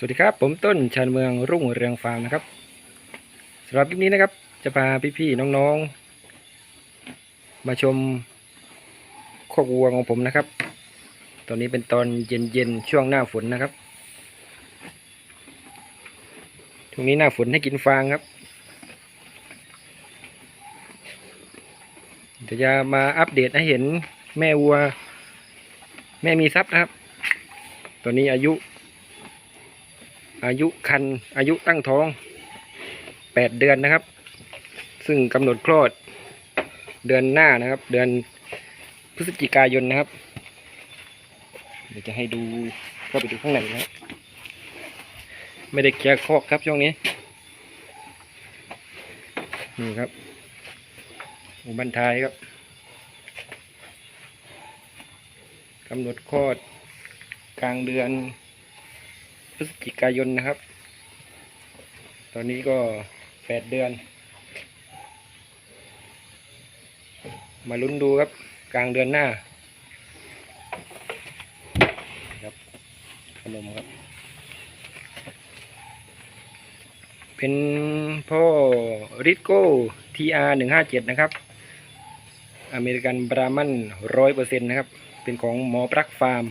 สวัสดีครับ ผมต้นชานเมืองรุ่งเรืองฟาร์มนะครับสำหรับคลิปนี้นะครับ จะพาพี่ๆน้องๆ มาชมคอกวัวของผมนะครับ ตอนนี้เป็นตอนเย็นๆช่วงหน้าฝนนะครับช่วงนี้หน้าฝนให้กินฟางครับเดี๋ยวจะมาอัปเดตให้เห็นแม่วัว แม่มีทรัพย์นะครับ ตอนนี้อายุ อายุคันอายุตั้งท้องแปดเดือนนะครับ ซึ่งกำหนดคลอดเดือนหน้านะครับ เดือนพฤศจิกายนนะครับ เดี๋ยวจะให้ดูเข้าไปดูข้างในนะครับไม่ได้เคลียร์คอกครับช่วงนี้นี่ครับหมูบันทายครับกำหนดคลอดกลางเดือน พฤศจิกายนนะครับ ตอนนี้ก็แปดเดือน มาลุ้นดูครับ กลางเดือนหน้าครับขนมครับ เป็นพ่อริโก้ทีอาร์หนึ่งห้าเจ็ดนะครับ อเมริกันบรามันร้อยเปอร์เซ็นต์นะครับ เป็นของหมอปลักฟาร์ม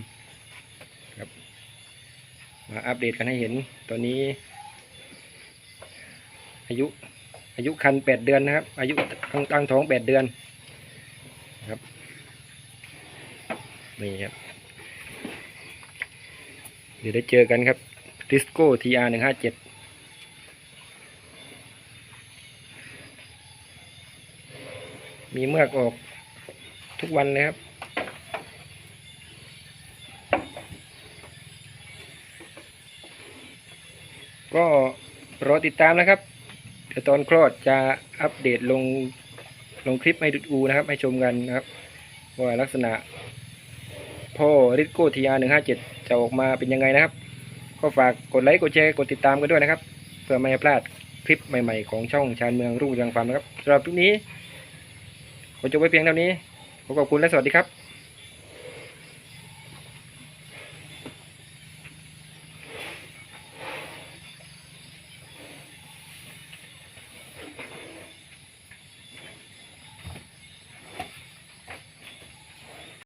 มาอัปเดตกันให้เห็น ตอนนี้ อายุอายุคันแปดเดือนนะครับ อายุตั้งตั้งท้องแปดเดือนครับนี่ครับ เดี๋ยวได้เจอกันครับดิสโก้ทีอาร์หนึ่งห้าเจ็ดมีเมือกออกทุกวันเลยครับ ก็รอติดตามนะครับเดี๋ยวตอนคลอดจะอัปเดตลงลงคลิปให้ดูนะครับ ให้ชมกันนะครับ ว่าลักษณะ พ่อริโก้ทีอาร์หนึ่งห้าเจ็ดจะออกมาเป็นยังไงนะครับ ก็ฝากกดไลค์กดแชร์กดติดตามกันด้วยนะครับ เพื่อไม่ให้พลาดคลิปใหม่ ๆ ของช่องชานเมืองรุ่งเรืองฟาร์มนะครับสำหรับคลิปนี้ขอจบไว้เพียงเท่านี้ขอขอบคุณและสวัสดีครับ